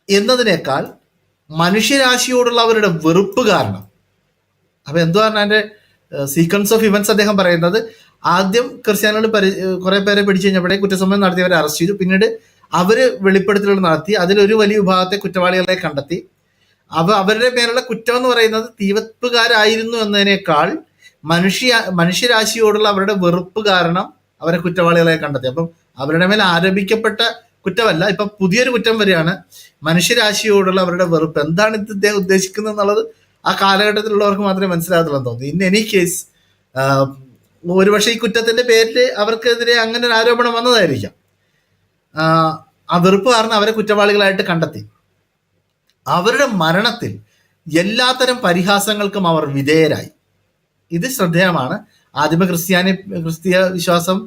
എന്നതിനേക്കാൾ മനുഷ്യരാശിയോടുള്ള അവരുടെ വെറുപ്പ് കാരണം. അപ്പൊ എന്തു പറഞ്ഞാൽ അതിന്റെ സീക്വൻസ് ഓഫ് ഇവൻസ് അദ്ദേഹം പറയുന്നത് ആദ്യം ക്രിസ്ത്യാനികൾ പരി കുറെ പേരെ പിടിച്ചു കഴിഞ്ഞപ്പോഴേ കുറ്റസമ്മതം നടത്തിയവരെ അറസ്റ്റ് ചെയ്തു. പിന്നീട് അവർ വെളിപ്പെടുത്തലുകൾ നടത്തി. അതിലൊരു വലിയ വിഭാഗത്തെ കുറ്റവാളികളെ കണ്ടെത്തി. അവ അവരുടെ പേരുള്ള കുറ്റം എന്ന് പറയുന്നത് തീവപ്പുകാരായിരുന്നു എന്നതിനേക്കാൾ മനുഷ്യ മനുഷ്യരാശിയോടുള്ള അവരുടെ വെറുപ്പ് കാരണം അവരെ കുറ്റവാളികളെ കണ്ടെത്തി. അപ്പം അവരുടെ മേൽ ആരോപിക്കപ്പെട്ട കുറ്റമല്ല. ഇപ്പൊ പുതിയൊരു കുറ്റം വരികയാണ്. മനുഷ്യരാശിയോടുള്ള അവരുടെ വെറുപ്പ്. എന്താണ് ഇത് ഇദ്ദേഹം ഉദ്ദേശിക്കുന്നത് എന്നുള്ളത് ആ കാലഘട്ടത്തിലുള്ളവർക്ക് മാത്രമേ മനസ്സിലാകത്തുള്ളൂ തോന്നി ഇൻ എനി കേസ് ഒരുപക്ഷെ ഈ കുറ്റത്തിന്റെ പേരിൽ അവർക്കെതിരെ അങ്ങനെ ഒരു ആരോപണം വന്നതായിരിക്കാം. ആ വെറുപ്പ് കാരണം അവരെ കുറ്റവാളികളായിട്ട് കണ്ടെത്തി. അവരുടെ മരണത്തിൽ എല്ലാത്തരം പരിഹാസങ്ങൾക്കും അവർ വിധേയരായി. ഇത് ശ്രദ്ധേയമാണ്. ആദിമ ക്രിസ്ത്യാനി ക്രിസ്തീയ വിശ്വാസം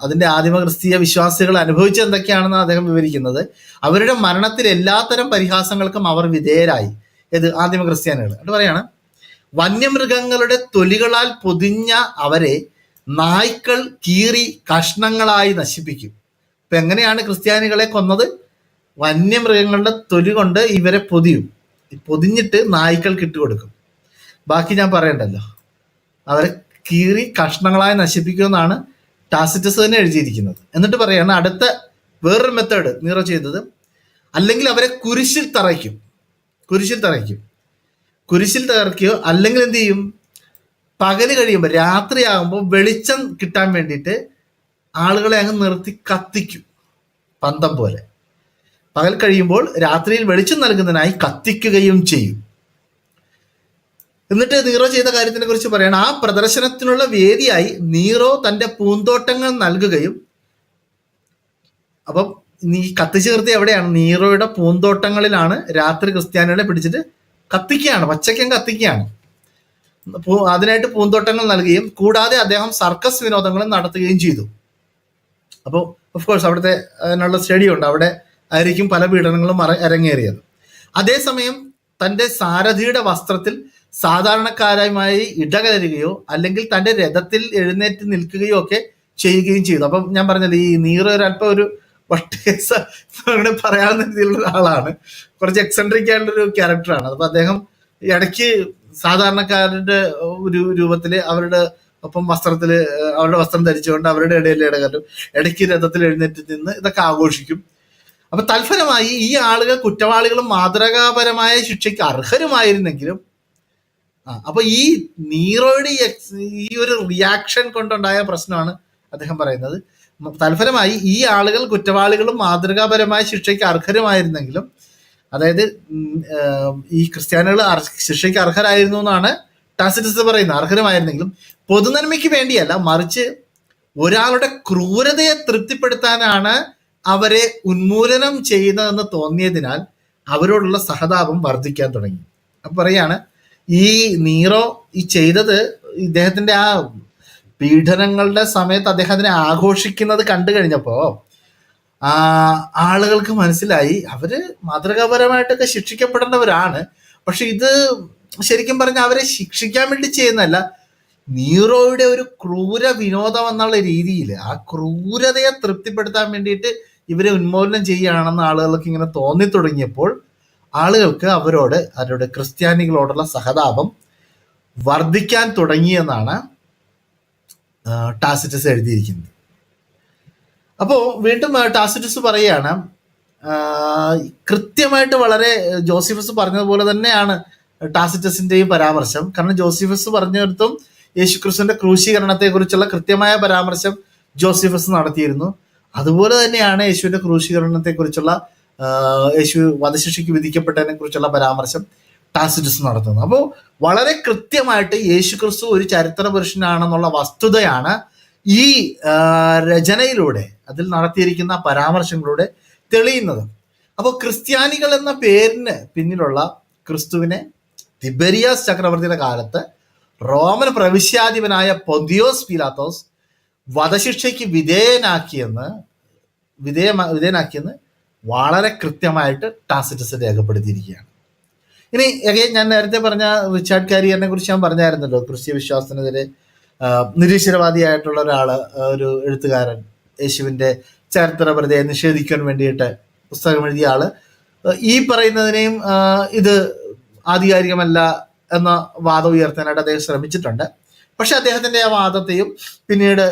അതിന്റെ ആദിമ ക്രിസ്തീയ വിശ്വാസികൾ അനുഭവിച്ചത് എന്തൊക്കെയാണെന്ന് അദ്ദേഹം വിവരിക്കുന്നത്. അവരുടെ മരണത്തിൽ എല്ലാത്തരം പരിഹാസങ്ങൾക്കും അവർ വിധേയരായി. ഇത് ആദിമ ക്രിസ്ത്യാനികൾ എന്നിട്ട് പറയാണ് വന്യമൃഗങ്ങളുടെ തൊലികളാൽ പൊതിഞ്ഞ അവരെ നായ്ക്കൾ കീറി കഷ്ണങ്ങളായി നശിപ്പിക്കും. ഇപ്പൊ എങ്ങനെയാണ് ക്രിസ്ത്യാനികളെ കൊന്നത്? വന്യമൃഗങ്ങളുടെ തൊലി കൊണ്ട് ഇവരെ പൊതിയും. പൊതിഞ്ഞിട്ട് നായ്ക്കൾക്ക് ഇട്ടുകൊടുക്കും ബാക്കി ഞാൻ പറയണ്ടല്ലോ. അവരെ കീറി കഷ്ണങ്ങളായി നശിപ്പിക്കുമെന്നാണ് ടാസിറ്റസ് തന്നെ എഴുതിയിരിക്കുന്നത്. എന്നിട്ട് പറയാണ് അടുത്ത വേറൊരു മെത്തേഡ് നീറോ ചെയ്തത് അല്ലെങ്കിൽ അവരെ കുരിശിൽ തറയ്ക്കും. കുരിശിൽ തറയ്ക്കും. കുരിശിൽ തറയ്ക്കുകയോ അല്ലെങ്കിൽ എന്ത് ചെയ്യും? പകൽ കഴിയുമ്പോൾ രാത്രിയാകുമ്പോൾ വെളിച്ചം കിട്ടാൻ വേണ്ടിയിട്ട് ആളുകളെ അങ്ങ് നിർത്തി കത്തിക്കും. പന്തം പോലെ. പകൽ കഴിയുമ്പോൾ രാത്രിയിൽ വെളിച്ചം നൽകുന്നതിനായി കത്തിക്കുകയും ചെയ്യും. എന്നിട്ട് നീറോ ചെയ്ത കാര്യത്തിനെ കുറിച്ച് പറയണം ആ പ്രദർശനത്തിനുള്ള വേദിയായി നീറോ തന്റെ പൂന്തോട്ടങ്ങൾ നൽകുകയും അപ്പം നീ കത്തിച്ചു നിർത്തി എവിടെയാണ്? നീറോയുടെ പൂന്തോട്ടങ്ങളിലാണ് രാത്രി ക്രിസ്ത്യാനികളെ പിടിച്ചിട്ട് കത്തിക്കുകയാണ് പച്ചക്കം കത്തിക്കുകയാണ്. അതിനായിട്ട് പൂന്തോട്ടങ്ങൾ നൽകുകയും കൂടാതെ അദ്ദേഹം സർക്കസ് വിനോദങ്ങളും നടത്തുകയും ചെയ്തു. അപ്പോൾ ഓഫ് കോഴ്സ് അവിടുത്തെ അതിനുള്ള സ്റ്റഡി ഉണ്ട്. അവിടെ ആയിരിക്കും പല പീഡനങ്ങളും അര- അരങ്ങേറിയത്. അതേസമയം തന്റെ സാരഥിയുടെ വസ്ത്രത്തിൽ സാധാരണക്കാരുമായി ഇടകലരുകയോ അല്ലെങ്കിൽ തന്റെ രഥത്തിൽ എഴുന്നേറ്റ് നിൽക്കുകയോ ഒക്കെ ചെയ്യുകയും ചെയ്തു. അപ്പം ഞാൻ പറഞ്ഞത് ഈ നീറ ഒരു ഒരു വട്ടേസ അങ്ങനെ പറയാവുന്ന രീതിയിലുള്ള ഒരാളാണ്. കുറച്ച് എക്സെൻട്രിക് ആയിട്ടുള്ള ഒരു ക്യാരക്ടറാണ് അപ്പൊ അദ്ദേഹം ഇടയ്ക്ക് സാധാരണക്കാരുടെ ഒരു രൂപത്തിൽ അവരുടെ ഒപ്പം വസ്ത്രത്തിൽ അവരുടെ വസ്ത്രം ധരിച്ചുകൊണ്ട് അവരുടെ ഇടയിൽ ഇടകലും ഇടയ്ക്ക് രഥത്തിൽ എഴുന്നേറ്റ് നിന്ന് ഇതൊക്കെ ആഘോഷിക്കും. അപ്പൊ തൽഫലമായി ഈ ആളുകൾ കുറ്റവാളികളും മാതൃകാപരമായ ശിക്ഷയ്ക്ക് അർഹരുമായിരുന്നെങ്കിലും അപ്പൊ ഈ നീറോയുടെ ഈ ഒരു റിയാക്ഷൻ കൊണ്ടുണ്ടായ പ്രശ്നമാണ് അദ്ദേഹം പറയുന്നത്. തൽഫലമായി ഈ ആളുകൾ കുറ്റവാളികളും മാതൃകാപരമായ ശിക്ഷയ്ക്ക് അർഹരമായിരുന്നെങ്കിലും അതായത് ഈ ക്രിസ്ത്യാനികൾ ശിക്ഷയ്ക്ക് അർഹരായിരുന്നു എന്നാണ് ടാസിറ്റസ് പറയുന്നത്. അർഹരമായിരുന്നെങ്കിലും പൊതുനന്മയ്ക്ക് വേണ്ടിയല്ല മറിച്ച് ഒരാളുടെ ക്രൂരതയെ തൃപ്തിപ്പെടുത്താനാണ് അവരെ ഉന്മൂലനം ചെയ്യുന്നതെന്ന് തോന്നിയതിനാൽ അവരോടുള്ള സഹതാപം വർദ്ധിക്കാൻ തുടങ്ങി. അപ്പൊ പറയാണ് ഈ നീറോ ഈ ചെയ്തത് ഇദ്ദേഹത്തിന്റെ ആ പീഡനങ്ങളുടെ സമയത്ത് അദ്ദേഹത്തിനെ ആഘോഷിക്കുന്നത് കണ്ടു കഴിഞ്ഞപ്പോ ആ ആളുകൾക്ക് മനസ്സിലായി. അവർ മാതൃകാപരമായിട്ടൊക്കെ ശിക്ഷിക്കപ്പെടേണ്ടവരാണ്. പക്ഷെ ഇത് ശരിക്കും പറഞ്ഞാൽ അവരെ ശിക്ഷിക്കാൻ വേണ്ടി ചെയ്യുന്നതല്ല. നീറോയുടെ ഒരു ക്രൂര വിനോദം എന്നുള്ള രീതിയിൽ ആ ക്രൂരതയെ തൃപ്തിപ്പെടുത്താൻ വേണ്ടിയിട്ട് ഇവരെ ഉന്മൂലനം ചെയ്യുകയാണെന്ന് ആളുകൾക്ക് ഇങ്ങനെ തോന്നി തുടങ്ങിയപ്പോൾ ആളുകൾക്ക് അവരോട് അവരുടെ ക്രിസ്ത്യാനികളോടുള്ള സഹതാപം വർദ്ധിക്കാൻ തുടങ്ങിയെന്നാണ് ടാസിറ്റസ് എഴുതിയിരിക്കുന്നത്. അപ്പോൾ വീണ്ടും ടാസിറ്റസ് പറയുകയാണ് കൃത്യമായിട്ട് വളരെ ജോസിഫസ് പറഞ്ഞതുപോലെ തന്നെയാണ് ടാസിറ്റസിന്റെയും പരാമർശം. കാരണം ജോസിഫസ് പറഞ്ഞിടത്തും യേശുക്രിസ്തുവിന്റെ ക്രൂശീകരണത്തെക്കുറിച്ചുള്ള കൃത്യമായ പരാമർശം ജോസിഫസ് നടത്തിയിരുന്നു. അതുപോലെ തന്നെയാണ് യേശുവിന്റെ ക്രൂശീകരണത്തെ കുറിച്ചുള്ള യേശു വധശിക്ഷയ്ക്ക് വിധിക്കപ്പെട്ടതിനെ കുറിച്ചുള്ള പരാമർശം ടാസിഡസ് നടത്തുന്നത് അപ്പോൾ വളരെ കൃത്യമായിട്ട് യേശു ക്രിസ്തു ഒരു ചരിത്ര പുരുഷനാണെന്നുള്ള വസ്തുതയാണ് ഈ രചനയിലൂടെ അതിൽ നടത്തിയിരിക്കുന്ന പരാമർശങ്ങളിലൂടെ തെളിയുന്നത്. അപ്പോൾ ക്രിസ്ത്യാനികൾ എന്ന പേരിന് പിന്നിലുള്ള ക്രിസ്തുവിനെ തിബരിയാസ് ചക്രവർത്തിയുടെ കാലത്ത് റോമൻ പ്രവിശ്യാധിപനായ പൊന്തിയോസ് പിലാത്തോസ് വധശിക്ഷയ്ക്ക് വിധേയനാക്കിയെന്ന് വിധേയ വിധേയനാക്കിയെന്ന് വളരെ കൃത്യമായിട്ട് ടാസിറ്റസ് രേഖപ്പെടുത്തിയിരിക്കുകയാണ്. ഇനി അഗൈൻ ഞാൻ നേരത്തെ പറഞ്ഞ റിച്ചാർഡ് കാരിയറിനെ കുറിച്ച് ഞാൻ പറഞ്ഞായിരുന്നല്ലോ ക്രിസ്ത്യ വിശ്വാസത്തിനെതിരെ നിരീശ്വരവാദിയായിട്ടുള്ള ഒരാൾ ഒരു എഴുത്തുകാരൻ യേശുവിന്റെ ചരിത്രപ്രതയെ നിഷേധിക്കാൻ വേണ്ടിയിട്ട് പുസ്തകം എഴുതിയ ആൾ. ഈ പറയുന്നതിനെയും ഇത് ആധികാരികമല്ല എന്ന വാദം ഉയർത്താനായിട്ട് അദ്ദേഹം ശ്രമിച്ചിട്ടുണ്ട്. പക്ഷെ അദ്ദേഹത്തിന്റെ ആ വാദത്തെയും പിന്നീട്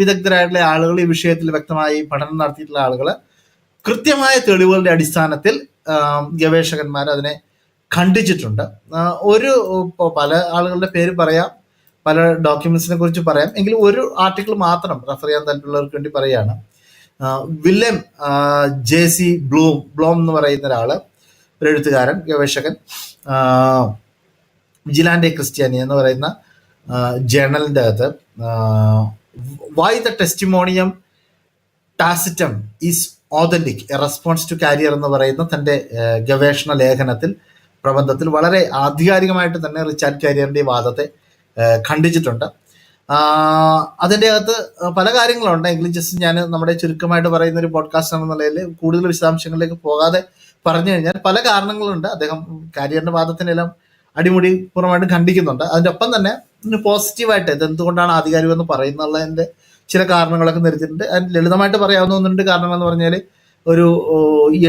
വിദഗ്ധരായിട്ടുള്ള ആളുകൾ ഈ വിഷയത്തിൽ വ്യക്തമായി പഠനം നടത്തിയിട്ടുള്ള ആളുകൾ കൃത്യമായ തെളിവുകളുടെ അടിസ്ഥാനത്തിൽ ഗവേഷകന്മാർ അതിനെ ഖണ്ഡിച്ചിട്ടുണ്ട്. ഒരു പല ആളുകളുടെ പേര് പറയാം പല ഡോക്യുമെന്റ്സിനെ കുറിച്ച് പറയാം. എങ്കിലും ഒരു ആർട്ടിക്കിൾ മാത്രം റെഫർ ചെയ്യാൻ താല്പര്യമുള്ളവർക്ക് വേണ്ടി പറയുകയാണ്. William J C Bloom Blom എന്ന് പറയുന്ന ഒരാൾ ഒരു എഴുത്തുകാരൻ ഗവേഷകൻ വിജിലാൻഡെ ക്രിസ്ത്യാനി എന്ന് പറയുന്ന ജേണലിന്റെ അകത്ത് why the testimonium Taciteum is authentic response to Carrier എന്ന് പറയുന്ന തന്റെ ഗവേഷണ ലേഖനത്തിൽ പ്രബന്ധത്തിൽ വളരെ ആധികാരികമായിട്ട് തന്നെ റിച്ചാർഡ് കാരിയറിന്റെ ഈ വാദത്തെ ഖണ്ഡിച്ചിട്ടുണ്ട്. അതിന്റെ അകത്ത് പല കാര്യങ്ങളുണ്ട്. എങ്കിലും ജസ്റ്റ് ഞാൻ നമ്മുടെ ചുരുക്കമായിട്ട് പറയുന്ന ഒരു പോഡ്കാസ്റ്റ് എന്ന നിലയിൽ കൂടുതൽ വിശദാംശങ്ങളിലേക്ക് പോകാതെ പറഞ്ഞു കഴിഞ്ഞാൽ പല കാരണങ്ങളുണ്ട്. അദ്ദേഹം കാരിയറിന്റെ വാദത്തിനെല്ലാം അടിമുടി പൂർണമായിട്ടും ഖണ്ഡിക്കുന്നുണ്ട്. അതിന്റെ ഒപ്പം തന്നെ പോസിറ്റീവായിട്ട് ഇത് എന്തുകൊണ്ടാണ് ആധികാരികം എന്ന് പറയുന്നുള്ളതിന്റെ ചില കാരണങ്ങളൊക്കെ നിരത്തിയിട്ടുണ്ട്. ലളിതമായിട്ട് പറയാവുന്ന ഒന്നുണ്ട് കാരണം എന്ന് പറഞ്ഞാൽ ഒരു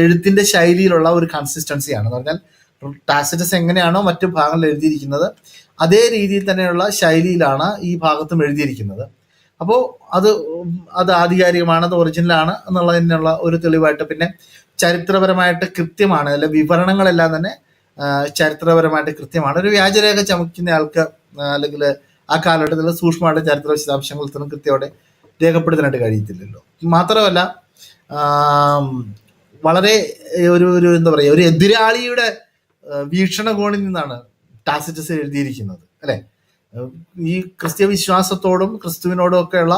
എഴുത്തിന്റെ ശൈലിയിലുള്ള ഒരു കൺസിസ്റ്റൻസിയാണ് എന്ന് പറഞ്ഞാൽ ടാസിറ്റസ് എങ്ങനെയാണോ മറ്റു ഭാഗങ്ങളിൽ എഴുതിയിരിക്കുന്നത് അതേ രീതിയിൽ തന്നെയുള്ള ശൈലിയിലാണ് ഈ ഭാഗത്തും എഴുതിയിരിക്കുന്നത്. അപ്പോൾ അത് അത് ആധികാരികമാണ് അത് ഒറിജിനലാണ് എന്നുള്ളതിനുള്ള ഒരു തെളിവായിട്ട് പിന്നെ ചരിത്രപരമായിട്ട് കൃത്യമാണ്. അല്ലെ വിവരണങ്ങളെല്ലാം തന്നെ ചരിത്രപരമായിട്ട് കൃത്യമാണ്. ഒരു വ്യാജരേഖ ചമയ്ക്കുന്ന ആൾക്ക് അല്ലെങ്കിൽ ആ കാലഘട്ടത്തിൽ സൂക്ഷ്മമായിട്ട് ചരിത്ര വിശദാംശങ്ങൾ ഇത്രയും കൃത്യമായിട്ട് രേഖപ്പെടുത്താനായിട്ട് കഴിയത്തില്ലല്ലോ. മാത്രമല്ല വളരെ ഒരു ഒരു എന്താ പറയുക ഒരു എതിരാളിയുടെ വീക്ഷണകോണിൽ നിന്നാണ് ടാസിറ്റസ് എഴുതിയിരിക്കുന്നത് അല്ലെ? ഈ ക്രിസ്ത്യ വിശ്വാസത്തോടും ക്രിസ്തുവിനോടും ഒക്കെയുള്ള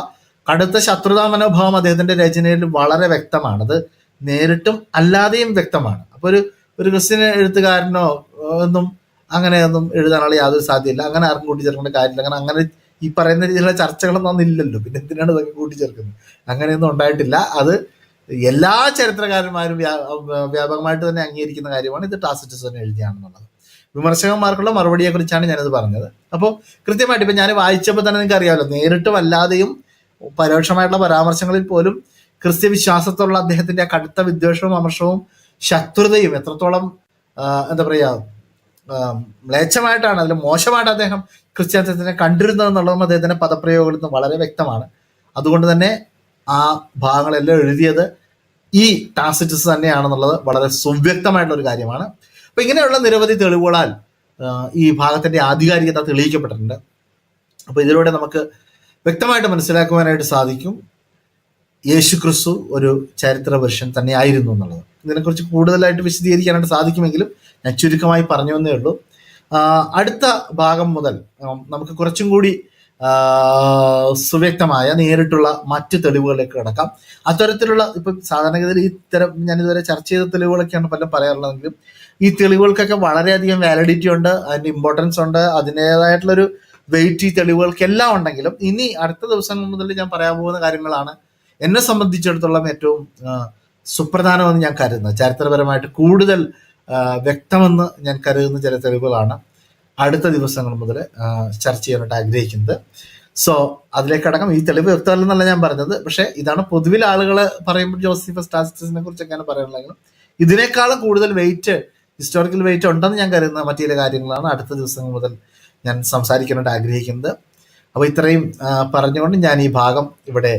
കടുത്ത ശത്രുതാ മനോഭാവം അദ്ദേഹത്തിന്റെ രചനയിൽ വളരെ വ്യക്തമാണ് അത് നേരിട്ടും അല്ലാതെയും വ്യക്തമാണ്. അപ്പൊ ഒരു ഒരു ക്രിസ്ത്യൻ എഴുത്തുകാരനോ ഒന്നും അങ്ങനെയൊന്നും എഴുതാനുള്ള യാതൊരു സാധ്യതയില്ല. അങ്ങനെ ആർക്കും കൂട്ടിച്ചേർക്കേണ്ട കാര്യമില്ല. അങ്ങനെ അങ്ങനെ ഈ പറയുന്ന രീതിയിലുള്ള ചർച്ചകളൊന്നും അന്നില്ലല്ലോ പിന്നെ എന്തിനാണ് ഇതൊക്കെ കൂട്ടിച്ചേർക്കുന്നത്? അങ്ങനെയൊന്നും ഉണ്ടായിട്ടില്ല. അത് എല്ലാ ചരിത്രകാരന്മാരും വ്യാ- വ്യാപകമായിട്ട് തന്നെ അംഗീകരിക്കുന്ന കാര്യമാണ് ഇത് ടാസിറ്റസ് തന്നെ എഴുതിയാണെന്നുള്ളത്. വിമർശകന്മാർക്കുള്ള മറുപടിയെ കുറിച്ചാണ് ഞാനത് പറഞ്ഞത്. അപ്പോൾ കൃത്യമായിട്ട് ഇപ്പം ഞാൻ വായിച്ചപ്പോൾ തന്നെ നിങ്ങൾക്ക് അറിയാമല്ലോ. നേരിട്ട് വല്ലാതെയും പരോക്ഷമായിട്ടുള്ള പരാമർശങ്ങളിൽ പോലും ക്രിസ്ത്യ വിശ്വാസത്തോടുള്ള അദ്ദേഹത്തിന്റെ കടുത്ത വിദ്വേഷവും അമർഷവും ശത്രുതയും എത്രത്തോളം എന്താ പറയാ ആ, മ്ലേച്ഛമായിട്ടാണ് അതിൽ മോശമായിട്ട് അദ്ദേഹം ക്രിസ്ത്യാനിസത്തിനെ കണ്ടിരുന്നത് എന്നുള്ളതും അദ്ദേഹത്തിന്റെ പദപ്രയോഗങ്ങളിൽ നിന്ന് വളരെ വ്യക്തമാണ്. അതുകൊണ്ട് തന്നെ ആ ഭാഗങ്ങളെല്ലാം എഴുതിയത് ഈ ടാസിറ്റസ് തന്നെയാണെന്നുള്ളത് വളരെ സുവ്യക്തമായിട്ടുള്ള ഒരു കാര്യമാണ്. അപ്പൊ ഇങ്ങനെയുള്ള നിരവധി തെളിവുകളാൽ ഈ ഭാഗത്തിന്റെ ആധികാരികത തെളിയിക്കപ്പെട്ടിട്ടുണ്ട്. അപ്പൊ ഇതിലൂടെ നമുക്ക് വ്യക്തമായിട്ട് മനസ്സിലാക്കുവാനായിട്ട് സാധിക്കും യേശു ക്രിസ്തു ഒരു ചരിത്ര പുരുഷൻ തന്നെയായിരുന്നു എന്നുള്ളത്. ഇതിനെക്കുറിച്ച് കൂടുതലായിട്ട് വിശദീകരിക്കാനായിട്ട് സാധിക്കുമെങ്കിലും ഞാൻ ചുരുക്കമായി പറഞ്ഞു എന്നേ ഉള്ളൂ. അടുത്ത ഭാഗം മുതൽ നമുക്ക് കുറച്ചും കൂടി സുവ്യക്തമായ നേരിട്ടുള്ള മറ്റ് തെളിവുകളിലേക്ക് കിടക്കാം. അത്തരത്തിലുള്ള ഇപ്പം സാധാരണഗതിയിൽ ഇത്തരം ഇതുവരെ ചർച്ച ചെയ്ത തെളിവുകളൊക്കെയാണ് പലരും പറയാറുള്ളതെങ്കിലും ഈ തെളിവുകൾക്കൊക്കെ വളരെയധികം വാലിഡിറ്റി ഉണ്ട് അതിന്റെ ഇമ്പോർട്ടൻസ് ഉണ്ട് അതിന്റെതായിട്ടുള്ളൊരു വെയിറ്റ് ഈ തെളിവുകൾക്കെല്ലാം ഉണ്ടെങ്കിലും ഇനി അടുത്ത ദിവസം മുതൽ ഞാൻ പറയാൻ പോകുന്ന കാര്യങ്ങളാണ് എന്നെ സംബന്ധിച്ചിടത്തോളം ഏറ്റവും സുപ്രധാനമെന്ന് ഞാൻ കരുതുന്നത്. ചരിത്രപരമായിട്ട് കൂടുതൽ വ്യക്തമെന്ന് ഞാൻ കരുതുന്ന ചില തെളിവുകളാണ് അടുത്ത ദിവസങ്ങൾ മുതൽ ചർച്ച ചെയ്യാനായിട്ട് ആഗ്രഹിക്കുന്നത്. സോ അതിലേക്ക് അടക്കം ഈ തെളിവ് വ്യക്തമല്ലെന്നല്ല ഞാൻ പറഞ്ഞത്. പക്ഷെ ഇതാണ് പൊതുവിൽ ആളുകൾ പറയുമ്പോൾ ജോസഫ് സ്റ്റാറ്റിസ്റ്റിക്സിനെ കുറിച്ചൊക്കെയാണ് പറയാനുള്ളതെങ്കിലും ഇതിനേക്കാളും കൂടുതൽ വെയിറ്റ് ഹിസ്റ്റോറിക്കൽ വെയിറ്റ് ഉണ്ടെന്ന് ഞാൻ കരുതുന്ന മറ്റു ചില കാര്യങ്ങളാണ് അടുത്ത ദിവസങ്ങൾ മുതൽ ഞാൻ സംസാരിക്കാനായിട്ട് ആഗ്രഹിക്കുന്നത്. അപ്പോൾ ഇത്രയും പറഞ്ഞുകൊണ്ട് ഞാൻ ഈ ഭാഗം ഇവിടെ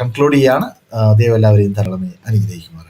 കൺക്ലൂഡ് ചെയ്യാണ്. ദൈവം എല്ലാവരെയും തരണം അനുഗ്രഹിക്കുമാറാണ്